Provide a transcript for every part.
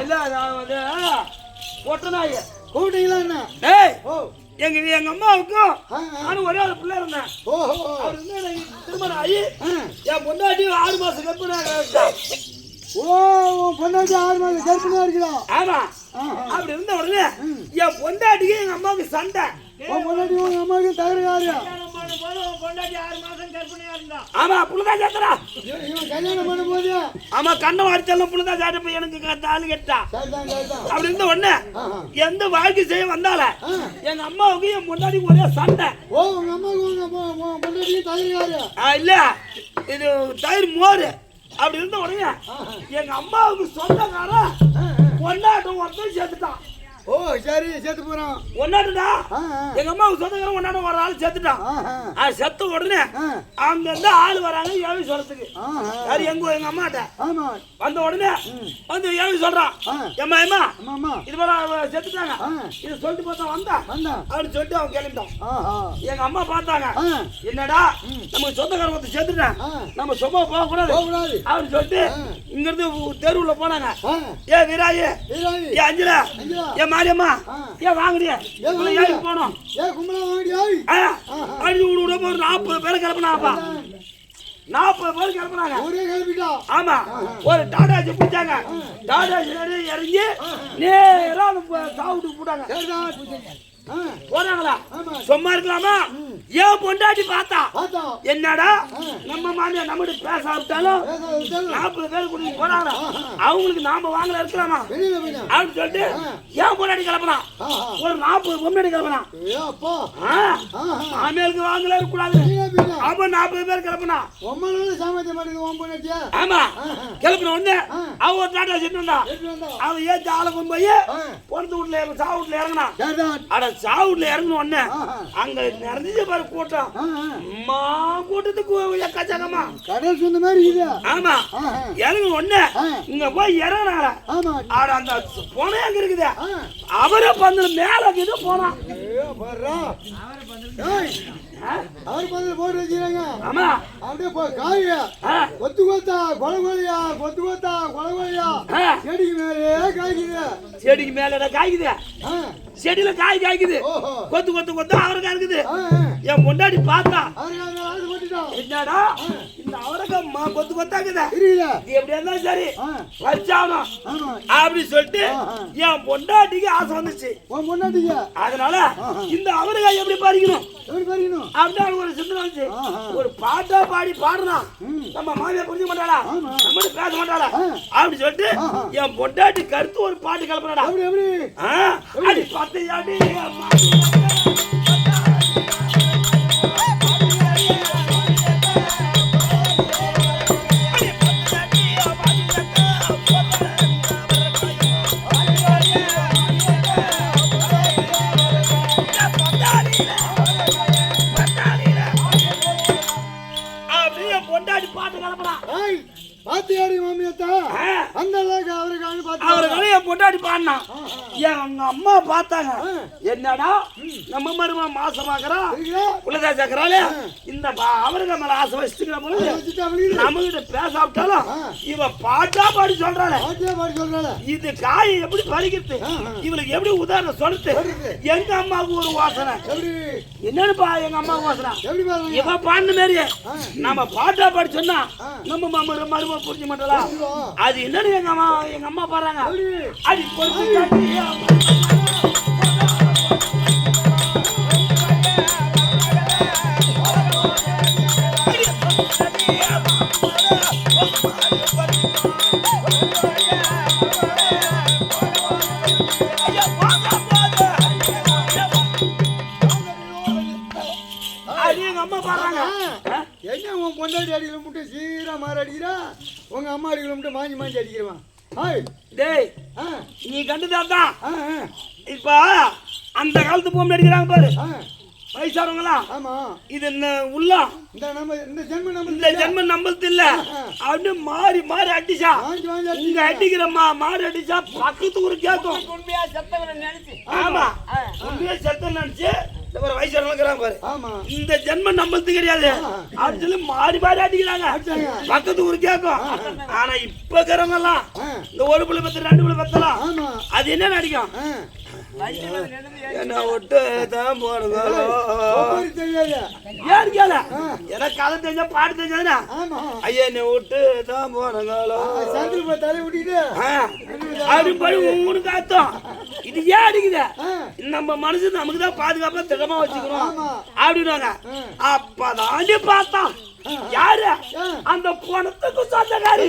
இல்ல நான் வந்து ஒட்ட நாய் கூப்பிட்டீங்களா என்ன? டேய் ஓ. எங்க எங்க அம்மாவுக்கும். நானும் ஒரே ஒரு பிள்ளை இருந்தேன். அவர் வந்து திருமணம் ஆகி. என் பொண்டாட்டி ஆறு மாசம் கற்பனை ஓ பொண்டாட்டி ஆறு ஆமா. ஆஹா. அப்படி இருந்த உடனே என் பொண்டாட்டிக்கு எங்க அம்மாவுக்கு சண்டை. உன் பொண்டாட்டி உங்க அம்மாவுக்கு தகராறு ஆமா புள்ளதான் சேர்த்தரா இவன் கல்யாணம் பண்ணும்போது ஆமா கண்ணை வாடிச்சாலும் புள்ளதான் சேர்த்து எனக்கு க- தாலி கட்டா. அப்படி இருந்த உடனே. எந்த வாழ்க்கை செய்ய வந்தால. எங்க அம்மாவுக்கு என் பொண்டாட்டிக்கு ஒரே சண்டை. ஓ உங்க அம்மாவுக்கு உங்க பொ- உன் பொண்டாட்டியும் தகராறு ஆ, இல்ல. இது தயிர் மோர். அப்படி இருந்த உடனே. எங்க அம்மாவுக்கு சொந்தக்காரன். ஒன்னாட்டம் ஒருத்தன் சேர்த்துட்டான். ஓ சரி செத்து போறான். ஆ. எங்க அம்மாவுக்கு சொந்தக்காரன் ஒன்னாட்டம் ஒரு ஆள் சேர்த்துட்டான் ஆஹா. அது செத்த உடனே அங்க இருந்து ஆள் வராங்க ஏவி சொல்றதுக்கு. யாரு? எங்க எங்க அம்மாட்ட. ஆமா. வந்த உடனே வந்து ஏவி சொல்றான். ஆமா ஆமா இது மாதிரி செத்துட்டாங்க. இது சொல்லிட்டு பார்த்தா வந்தா. அப்படின்னு சொல்லிட்டு அவன் கிளம்பிட்டான். எங்க அம்மா பார்த்தாங்க. என்னடா? நமக்கு சொந்தக்காரன் ஒருத்தர் சேர்த்துட்டான் ஆ. நம்ம சும்மா போக கூடாது அப்படின்னு சொல்லிட்டு இங்க இருந்து தெருவுல போனாங்க. ஏ வீராயி. ஏ அஞ்சலா. அஞ்சலா. மாரியம்மா ஏன் வாங்குறியா? ஏறி போனோம் அடி விடு விட ஒரு நாற்பது பேர் கிளப்பினாப்பா நாற்பது பேர் கிளம்பிட்டா? ஆமா. ஒரு டாடா ஏசி பிடிச்சாங்க டாடா ஏசி இறங்கி நேரா அந்த ப- சாவுட்டுக்கு போட்டாங்க போறாங்களா? சும்மா இருக்கலாமா? ஏன் பொண்டாட்டி பார்த்தா. என்னடா? நம்ம மாமியார் நம்மகிட்ட பேச ஆரம்பிச்சாலும் நாற்பது பேர் கூட்டிட்டு போறாங்க அவங்களுக்கு நாம வாங்கல இருக்கலாமா அப்படின்னு சொல்லிட்டு ஏன் பொண்டாட்டி கிளப்பினான் ஆஹா. ஒரு நாற்பது பொண்டாட்டி ஆஹா. மாமியாருக்கு வாங்கல இருக்கக்கூடாது அப்ப நாற்பது பேர் கிளப்பினா. ஆமா. கிளப்பின உடனே அவ ஒரு டாட்டா செட்டு வந்தா. அவன் ஏத்தி ஆளை கொண்டு போய் பொண்ணு வீட்டுல இறங்க சா வீட்டுல இறங்கினான் சரிதான் அட சா வீட்டுல இறங்கின உடனே அங்க நிறைஞ்ச பாரு கூட்டம். அம்மா கூட்டத்துக்கு எக்கச்சக்கமா கடல் சொந்த மாதிரி இருக்குது ஆமா. உடனே ஆ. இங்க போய் இறங்கினாங்க ஆமா ஆட அந்த போனே அங்க இருக்குது? அவரே பந்தல் மேல இருக்குது போனான். அவர் பதில் போட்டு வச்சுக்கிறாங்க? அப்படியே கொத்து கொத்தா கொலை கொலையா? கொத்து கொத்தா கொலை கொலையா? செடிக்கு மேலே காய்க்குது. செடிக்கு மேல காய்க்குது. செடியில காய் காய்க்குது. கொத்து கொத்து கொத்து அவரைக்காய் இருக்குது. என் பொண்டாடி பார்த்தா. அவருக்கு என்னடா? இந்த அவரைக்காய் மா கொத்து கொத்தாக்குது. தெரியல இது எப்படி இருந்தாலும் சரி. ஆமா. அப்படி சொல்லிட்டு. என் பொண்டாட்டிக்கு ஆசை வந்துச்சு. உன் பொண்டாட்டிங்க அதனால இந்த அவரைக்காய் எப்படி பறிக்கணும் எப்படி பறிக்கணும் அப்படின்னு ஒரு சிந்தனை வந்துச்சு. ஒரு பாட்டா பாடி பாடுறான் ம். நம்ம மாமியார் புரிஞ்சு மாட்டாளா. நம்ம பேச மாட்டாளா. அப்படி சொல்லிட்டு. என் பொண்டாட்டி கருத்து ஒரு பாட்டு கிளப்பினடா எப்படி எப்படி? அடி பத்தையாடி அம்மா. எங்க அம்மா பார்த்தாங்க. என்னடா நம்ம மரும மாசமாக்குறா சரிங்களா உள்ளதா சக்கரால இந்த அவருக்கு மேல ஆசை வச்சுக்கிற அவளுக்கு நம்ம கிட்ட பேசாவிட்டாலும். இவ பாட்டா பாடி சொல்றாளே. இது காய் எப்படி பறிக்கிறது. இவளுக்கு எப்படி உதாரணம் சொல்லுது. எங்க அம்மாவுக்கு ஒரு வாசனை. எப்படி என்னன்னு பா எங்க அம்மா வாசனை. இவ பாடின மாரி ஆ. நம்ம பாட்டா பாடி சொன்னா. நம்ம மரும மரும புரிஞ்சு மாட்டலாம்? அது என்னன்னு எங்க அம்மா எங்க அம்மா பாடுறாங்க? அது மட்டும் மாஞ்சி மாஞ்சி அடிக்கிறவன். டேய் நீ கண்டுதான் இப்ப அந்த காலத்து பொம்மை அடிக்கிறாங்க பாரு. ஆ. வயசானவங்களா? ஆமா. இது என்ன உள்ளம் இந்த நம்ம இந்த ஜென்ம நம்ம இந்த ஜென்மம் நம்மளுது இல்ல. அப்படின்னு மாறி மாறி அடிச்சா இங்க அடிக்கிறா. அடிக்கிற மா மாறி அடிச்சா பக்கத்து ஊரு கேட்கும். உண்மையா செத்தவனை நினைச்சு. ஆமா. உண்மையா செத்த நினைச்சு ஒரு வயசானவங்க பாரு. இந்த ஜென்மம் நம்மளுது கிடையாது அப்படின்னு மாறி மாறி அடிக்கிறாங்க. பக்கத்து ஊரு கேட்கும். ஆனா இப்ப இருக்கிறவங்க எல்லாம் இந்த ஒரு பிள்ளை பத்து ரெண்டு பிள்ளை பத்தலாம். அது என்ன நடிக்கும்? என்ன விட்டு தான் தெரியாது ஏன் கேள? எனக்கு கதை தெரிஞ்சா பாட்டு தெரிஞ்சதுனா ஐயா என்னை விட்டு தான் போய் தலை அப்படி போய் மூணு காத்தோம். இது ஏன் அடிக்குது? நம்ம மனசு நமக்கு தான் பாதுகாப்பா திடமா வச்சுக்கணும். அப்படின்னாங்க. அப்பதாண்டி பார்த்தான். யாரு. அந்த பணத்துக்கு சொந்தக்காரி.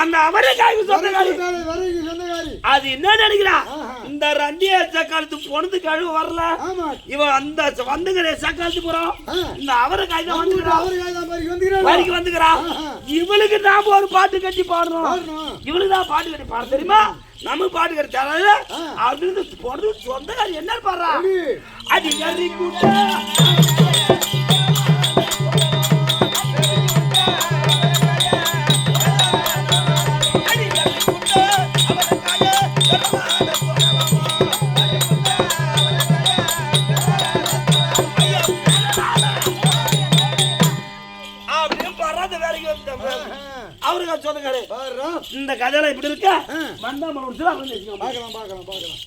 அந்த அவரைக்காய்க்கு சொந்தக்காரி. அது என்ன நினைக்கிறா. அந்த ரண்டிய சக்காலத்து பொண்ணு கழுவு வரல. இவன் அந்த வந்துங்கிற சக்காலத்து போறோம். இந்த அவரைக்காய் தான் வந்துக்கிறான் அவருக்காக தான் பாரு வந்துக்கிறாரு வரிக்கு வந்துக்கிறான். இவளுக்கு நாம ஒரு பாட்டு கட்டி பாடணும் பாடணும். இவளுக்கு தான் பாட்டு கட்டி பாட தெரியுமா? நமக்கு பாட்டு கட்டி தராது ஆ. அப்படின்னு போறது சொந்தக்காரி என்ன பாடுறா? அடி எறி கூட்ட. பாருடா. இந்த கதையில இப்படி இருக்க அப்படின்னு வச்சுக்கோங்க பார்க்கலாம் பார்க்கலாம் பார்க்கலாம்